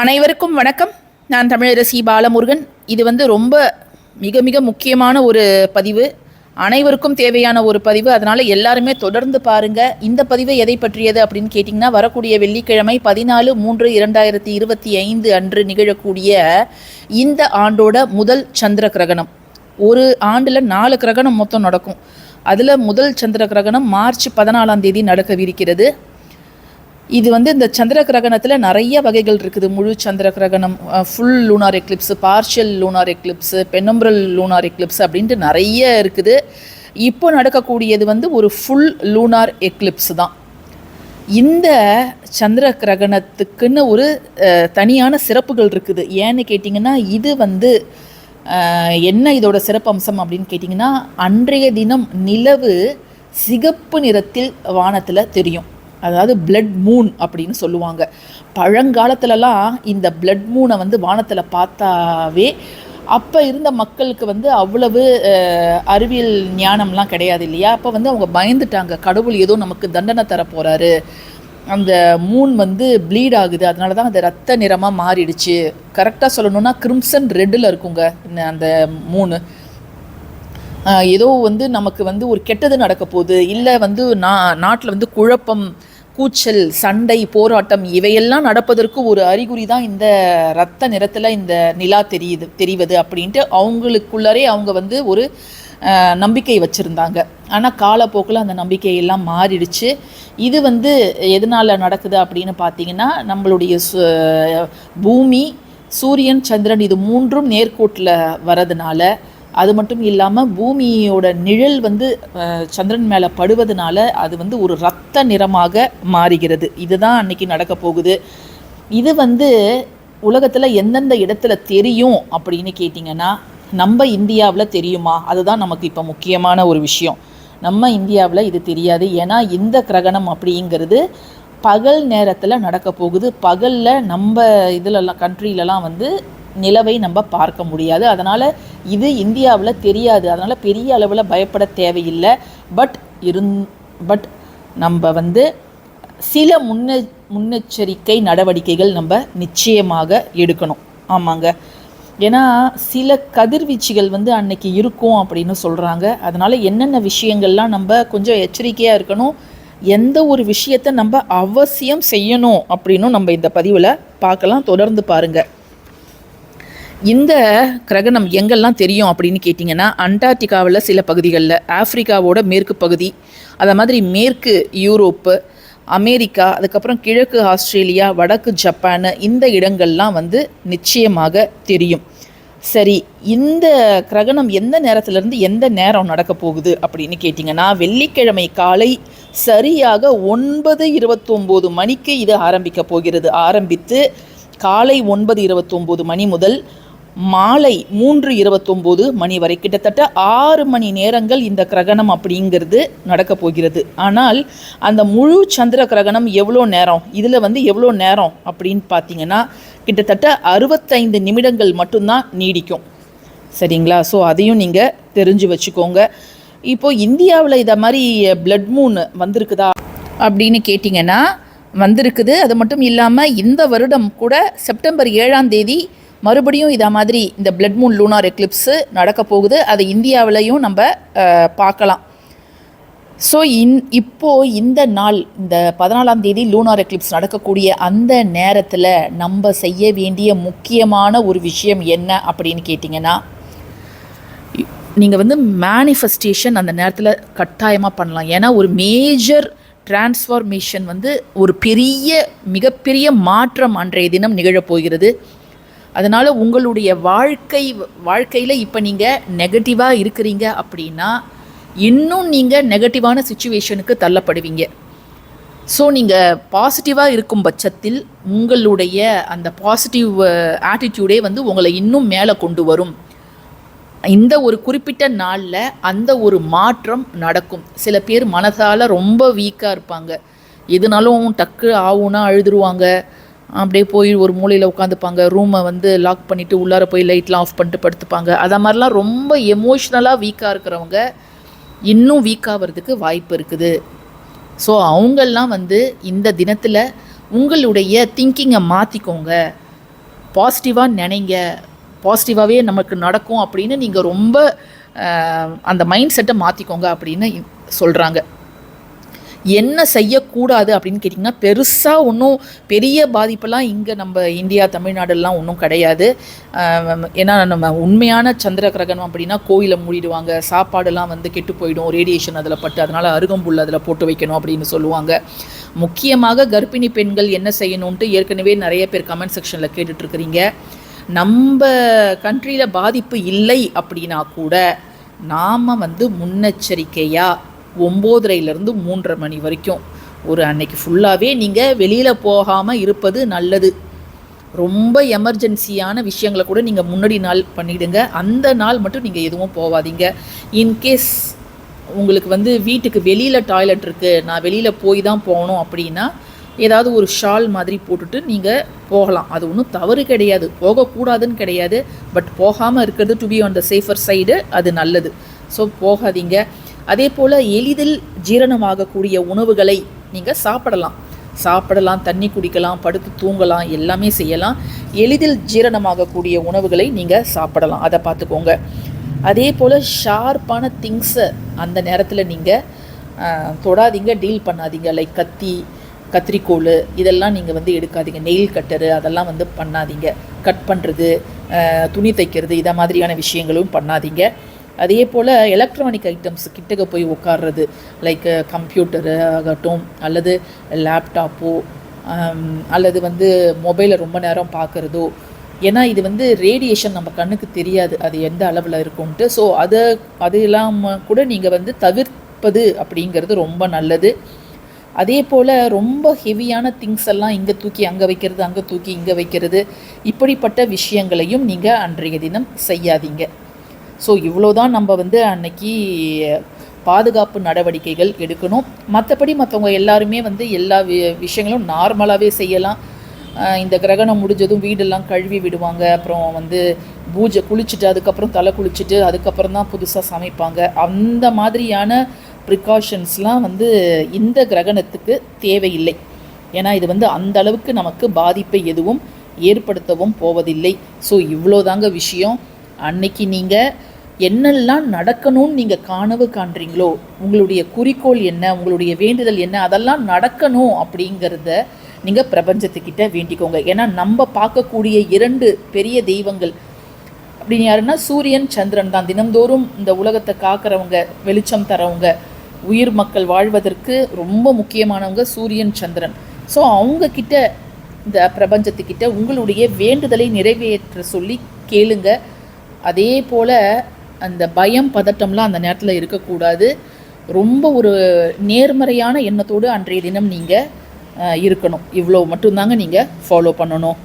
அனைவருக்கும் வணக்கம். நான் தமிழரசி பாலமுருகன். இது வந்து ரொம்ப மிக மிக முக்கியமான ஒரு பதிவு. அனைவருக்கும் தேவையான ஒரு பதிவு. அதனால் எல்லாருமே தொடர்ந்து பாருங்கள் இந்த பதிவு எதை பற்றியது அப்படின்னு கேட்டிங்கன்னா வரக்கூடிய வெள்ளிக்கிழமை பதினாலு மூன்று இரண்டாயிரத்தி இருபத்தி ஐந்து அன்று நிகழக்கூடிய இந்த ஆண்டோட முதல் சந்திர கிரகணம். ஒரு ஆண்டில் நாலு கிரகணம் மொத்தம் நடக்கும். அதில் முதல் சந்திர கிரகணம் மார்ச் பதினாலாம் தேதி நடக்கவிருக்கிறது. இது வந்து இந்த சந்திர கிரகணத்தில் நிறைய வகைகள் இருக்குது. முழு சந்திர கிரகணம் full lunar eclipse partial lunar eclipse penumbral lunar eclipse அப்படின்ட்டு நிறைய இருக்குது. இப்போ நடக்கக்கூடியது வந்து ஒரு ஃபுல் லூனார் எக்லிப்ஸ் தான். இந்த சந்திர கிரகணத்துக்குன்னு ஒரு தனியான சிறப்புகள் இருக்குது. ஏன்னு கேட்டிங்கன்னா இது வந்து என்ன இதோட சிறப்பம்சம் அப்படின்னு கேட்டிங்கன்னா அன்றைய தினம் நிலவு சிகப்பு நிறத்தில் வானத்தில் தெரியும். அதாவது பிளட் மூன் அப்படின்னு சொல்லுவாங்க. பழங்காலத்துலலாம் இந்த பிளட் மூனை வந்து வானத்தில் பார்த்தாவே அப்போ இருந்த மக்களுக்கு வந்து அவ்வளவு அறிவியல் ஞானம்லாம் கிடையாது இல்லையா? அப்போ வந்து அவங்க பயந்துட்டாங்க. கடவுள் ஏதோ நமக்கு தண்டனை தர போகிறாரு அந்த மூன் வந்து ப்ளீட் ஆகுது. அதனால தான் அது ரத்த நிறமாக மாறிடுச்சு கரெக்டாக சொல்லணும்னா கிரிம்சன் ரெட்டில் இருக்குங்க இந்த- அந்த மூணு ஏதோ வந்து நமக்கு வந்து ஒரு கெட்டது நடக்க போகுது. இல்லை வந்து நா நாட்டில் வந்து குழப்பம் கூச்சல் சண்டை போராட்டம் இவையெல்லாம் நடப்பதற்கு ஒரு அறிகுறி தான் இந்த ரத்த நிறத்தில் இந்த நிலா தெரியுது தெரிவது அப்படின்ட்டு அவங்களுக்குள்ளரே அவங்க வந்து ஒரு நம்பிக்கை வச்சுருந்தாங்க. ஆனால் காலப்போக்கில் அந்த நம்பிக்கையெல்லாம் மாறிடுச்சு. இது வந்து எதனால் நடக்குது அப்படின்னு பார்த்தீங்கன்னா நம்மளுடைய சு- பூமி சூரியன் சந்திரன் இது மூன்றும் நேர்கோட்டில் வரதுனால அது மட்டும் இல்லாமல் பூமியோட நிழல் வந்து சந்திரன் மேலே படுவதனால அது வந்து ஒரு ரத்த நிறமாக மாறுகிறது. இதுதான் அன்னைக்கு நடக்க போகுது. இது வந்து உலகத்தில் எந்தெந்த இடத்துல தெரியும் அப்படின்னு கேட்டிங்கன்னா நம்ம இந்தியாவில் தெரியுமா? அதுதான் நமக்கு இப்போ முக்கியமான ஒரு விஷயம். நம்ம இந்தியாவில் இது தெரியாது. ஏன்னா இந்த கிரகணம் அப்படிங்கிறது பகல் நேரத்தில் நடக்க போகுது. பகலில் நம்ம இதிலெல்லாம் கண்ட்ரிலலாம் வந்து நிலவை நம்ம பார்க்க முடியாது. அதனால் இது இந்தியாவில் தெரியாது. அதனால் பெரிய அளவில் பயப்பட தேவையில்லை. பட் இருந் பட் நம்ம வந்து சில முன்னெ முன்னெச்சரிக்கை நடவடிக்கைகள் நம்ம நிச்சயமாக எடுக்கணும். ஆமாங்க. ஏன்னா சில கதிர்வீச்சுகள் வந்து அன்னைக்கு இருக்கும் அப்படின்னு சொல்கிறாங்க அதனால் என்னென்ன விஷயங்கள்லாம் நம்ம கொஞ்சம் எச்சரிக்கையாக இருக்கணும். எந்த ஒரு விஷயத்தை நம்ம அவசியம் செய்யணும் அப்படின்னும் நம்ம இந்த பதிவில் பார்க்கலாம். தொடர்ந்து பாருங்கள் இந்த கிரகணம் எங்கெல்லாம் தெரியும் அப்படின்னு கேட்டிங்கன்னா அண்டார்டிகாவில் சில பகுதிகளில் ஆஃப்ரிக்காவோட மேற்கு பகுதி அதை மாதிரி மேற்கு யூரோப்பு அமெரிக்கா அதுக்கப்புறம் கிழக்கு ஆஸ்திரேலியா வடக்கு ஜப்பான் இந்த இடங்கள்லாம் வந்து நிச்சயமாக தெரியும். சரி இந்த கிரகணம் எந்த நேரத்திலிருந்து எந்த நேரம் நடக்க போகுது அப்படின்னு கேட்டிங்கன்னா வெள்ளிக்கிழமை காலை சரியாக ஒன்பது இருபத்தொம்போது மணிக்கு இது ஆரம்பிக்க போகிறது. ஆரம்பித்து காலை ஒன்பது இருபத்தொம்போது மணி முதல் மாலை மூன்று இருபத்தொம்போது மணி வரை கிட்டத்தட்ட ஆறு மணி நேரங்கள் இந்த கிரகணம் அப்படிங்கிறது நடக்க போகிறது. ஆனால் அந்த முழு சந்திர கிரகணம் எவ்வளோ நேரம்? இதில் வந்து எவ்வளோ நேரம் அப்படின்னு பார்த்தீங்கன்னா கிட்டத்தட்ட அறுபத்தைந்து நிமிடங்கள் மட்டும்தான் நீடிக்கும். சரிங்களா? ஸோ அதையும் நீங்கள் தெரிஞ்சு வச்சுக்கோங்க. இப்போது இந்தியாவில் இதை மாதிரி பிளட் மூன் வந்திருக்குதா அப்படின்னு கேட்டிங்கன்னா வந்திருக்குது. அது மட்டும் இல்லாமல் இந்த வருடம் கூட செப்டம்பர் ஏழாம் தேதி மறுபடியும் இதை மாதிரி இந்த பிளட் மூன் லூனார் எக்லிப்ஸு நடக்க போகுது. அது இந்தியாவிலையும் நம்ம பார்க்கலாம். ஸோ இன் இப்போ இந்த நாள் இந்த பதினாலாம் தேதி லூனார் எக்லிப்ஸ் நடக்கக்கூடிய அந்த நேரத்தில் நம்ம செய்ய வேண்டிய முக்கியமான ஒரு விஷயம் என்ன அப்படின்னு கேட்டிங்கன்னா நீங்கள் வந்து மேனிஃபெஸ்டேஷன் அந்த நேரத்தில் கட்டாயமாக பண்ணலாம். ஏன்னா ஒரு மேஜர் டிரான்ஸ்ஃபார்மேஷன் வந்து ஒரு பெரிய மிகப்பெரிய மாற்றம் அன்றைய தினம் நிகழப்போகிறது அதனால் உங்களுடைய வாழ்க்கை வாழ்க்கையில் இப்போ நீங்கள் நெகட்டிவாக இருக்கிறீங்க அப்படின்னா இன்னும் நீங்கள் நெகட்டிவான சுச்சுவேஷனுக்கு தள்ளப்படுவீங்க. ஸோ நீங்கள் பாசிட்டிவாக இருக்கும் பட்சத்தில் உங்களுடைய அந்த பாசிட்டிவ் ஆட்டிடியூடே வந்து உங்களை இன்னும் மேலே கொண்டு வரும். இந்த ஒரு குறிப்பிட்ட நாளில் அந்த ஒரு மாற்றம் நடக்கும். சில பேர் மனதால் ரொம்ப வீக்காக இருப்பாங்க. எதுனாலும் டக்கு ஆகும்னா அழுதுருவாங்க. அப்படியே போய் ஒரு மூலையில் உட்காந்துப்பாங்க. ரூமை வந்து லாக் பண்ணிவிட்டு உள்ளார போய் லைட்லாம் ஆஃப் பண்ணிட்டு படுத்துப்பாங்க. அதை மாதிரிலாம் ரொம்ப எமோஷ்னலாக வீக்காக இருக்கிறவங்க இன்னும் வீக்காகிறதுக்கு வாய்ப்பு இருக்குது. ஸோ அவங்கெல்லாம் வந்து இந்த தினத்தில் உங்களுடைய திங்கிங்கை மாற்றிக்கோங்க பாசிட்டிவாக நினைங்க. பாசிட்டிவாகவே நமக்கு நடக்கும் அப்படின்னு நீங்கள் ரொம்ப அந்த மைண்ட் செட்டை மாற்றிக்கோங்க அப்படின்னு சொல்கிறாங்க என்ன செய்யக்கூடாது அப்படின்னு கேட்டிங்கன்னா பெருசாக ஒன்றும் பெரிய பாதிப்பெல்லாம் இங்கே நம்ம இந்தியா தமிழ்நாடுலாம் ஒன்றும் கிடையாது. ஏன்னா நம்ம உண்மையான சந்திர கிரகணம் அப்படின்னா கோயிலை மூடிடுவாங்க. சாப்பாடெல்லாம் வந்து கெட்டு போயிடும். ரேடியேஷன் அதில் பட்டு அதனால் அருகம்புல் அதில் போட்டு வைக்கணும் அப்படின்னு சொல்லுவாங்க. முக்கியமாக கர்ப்பிணி பெண்கள் என்ன செய்யணுன்ட்டு ஏற்கனவே நிறைய பேர் கமெண்ட் செக்ஷனில் கேட்டுட்ருக்குறீங்க. நம்ம கண்ட்ரியில் பாதிப்பு இல்லை அப்படின்னா கூட நாம் வந்து முன்னெச்சரிக்கையாக ஒம்போதரையிலேருந்து மூன்றரை மணி வரைக்கும். ஒரு அன்னைக்கு ஃபுல்லாகவே நீங்கள் வெளியில் போகாமல் இருப்பது நல்லது. ரொம்ப எமர்ஜென்சியான விஷயங்களை கூட நீங்கள் முன்னாடி நாள் பண்ணிவிடுங்க அந்த நாள் மட்டும் நீங்கள் எதுவும் போகாதீங்க இன்கேஸ் உங்களுக்கு வந்து வீட்டுக்கு வெளியில் டாய்லெட் இருக்குது நான் வெளியில் போய் தான் போகணும் அப்படின்னா ஏதாவது ஒரு ஷால் மாதிரி போட்டுட்டு நீங்கள் போகலாம். அது ஒன்றும் தவறு கிடையாது. போகக்கூடாதுன்னு கிடையாது. பட் போகாமல் இருக்கிறது to be on the safer side அது நல்லது. ஸோ போகாதீங்க. அதே போல் எளிதில் ஜீரணமாகக்கூடிய உணவுகளை நீங்கள் சாப்பிடலாம். சாப்பிடலாம் தண்ணி குடிக்கலாம் படுத்து தூங்கலாம் எல்லாமே செய்யலாம். எளிதில் ஜீரணமாகக்கூடிய உணவுகளை நீங்கள் சாப்பிடலாம். அதை பார்த்துக்கோங்க. அதே போல் ஷார்ப்பான திங்ஸை அந்த நேரத்தில் நீங்கள் தொடாதீங்க டீல் பண்ணாதீங்க. லைக் கத்தி கத்திரிக்கோல் இதெல்லாம் நீங்கள் வந்து எடுக்காதீங்க. நெயில் கட்டரு அதெல்லாம் வந்து பண்ணாதீங்க. கட் பண்ணுறது துணி தைக்கிறது இதை மாதிரியான விஷயங்களும் பண்ணாதீங்க. அதே போல் எலக்ட்ரானிக் ஐட்டம்ஸ் கிட்டக்க போய் உட்கார்றது லைக் கம்ப்யூட்டரு ஆகட்டும் அல்லது லேப்டாப்போ um, அல்லது வந்து மொபைலை ரொம்ப நேரம் பார்க்குறதோ ஏன்னா இது வந்து ரேடியேஷன் நம்ம கண்ணுக்கு தெரியாது அது எந்த அளவில் இருக்கும்ன்ட்டு ஸோ அதை அது இல்லாமல் கூட நீங்கள் வந்து தவிர்ப்பது அப்படிங்கிறது ரொம்ப நல்லது. அதே போல் ரொம்ப ஹெவியான திங்ஸ் எல்லாம் இங்கே தூக்கி அங்கே வைக்கிறது அங்கே தூக்கி இங்கே வைக்கிறது இப்படிப்பட்ட விஷயங்களையும் நீங்கள் அன்றைய தினம் செய்யாதீங்க. ஸோ இவ்வளோதான் நம்ம வந்து அன்னைக்கு பாதுகாப்பு நடவடிக்கைகள் எடுக்கணும். மற்றபடி மற்றவங்க எல்லாருமே வந்து எல்லா வி விஷயங்களும் நார்மலாகவே செய்யலாம். இந்த கிரகணம் முடிஞ்சதும் வீடெல்லாம் கழுவி விடுவாங்க. அப்புறம் வந்து பூஜை குளிச்சுட்டு அதுக்கப்புறம் தலை குளிச்சுட்டு அதுக்கப்புறம் தான் புதுசாக சமைப்பாங்க. அந்த மாதிரியான ப்ரிகாஷன்ஸ்லாம் வந்து இந்த கிரகணத்துக்கு தேவையில்லை. ஏன்னா இது வந்து அந்த அளவுக்கு நமக்கு பாதிப்பை எதுவும் ஏற்படுத்தவும் போவதில்லை. ஸோ இவ்வளோதாங்க விஷயம். அன்னைக்கு நீங்கள் என்னெல்லாம் நடக்கணும்னு நீங்கள் காணவு காண்றீங்களோ உங்களுடைய குறிக்கோள் என்ன உங்களுடைய வேண்டுதல் என்ன அதெல்லாம் நடக்கணும் அப்படிங்கிறத நீங்கள் பிரபஞ்சத்துக்கிட்ட வேண்டிக்கோங்க. ஏன்னா நம்ம பார்க்கக்கூடிய இரண்டு பெரிய தெய்வங்கள் அப்படின்னு யாருன்னா சூரியன் சந்திரன் தான். தினந்தோறும் இந்த உலகத்தை காக்கிறவங்க வெளிச்சம் தரவங்க உயிர் மக்கள் வாழ்வதற்கு ரொம்ப முக்கியமானவங்க சூரியன் சந்திரன். ஸோ அவங்கக்கிட்ட இந்த பிரபஞ்சத்துக்கிட்ட உங்களுடைய வேண்டுதலை நிறைவேற்ற சொல்லி கேளுங்கள் அதே போல் அந்த பயம் பதட்டம்லாம் அந்த நேரத்தில் இருக்கக்கூடாது. ரொம்ப ஒரு நேர்மறையான எண்ணத்தோடு அன்றைய தினம் நீங்கள் இருக்கணும். இவ்வளோ மட்டும்தாங்க நீங்கள் ஃபாலோ பண்ணணும்.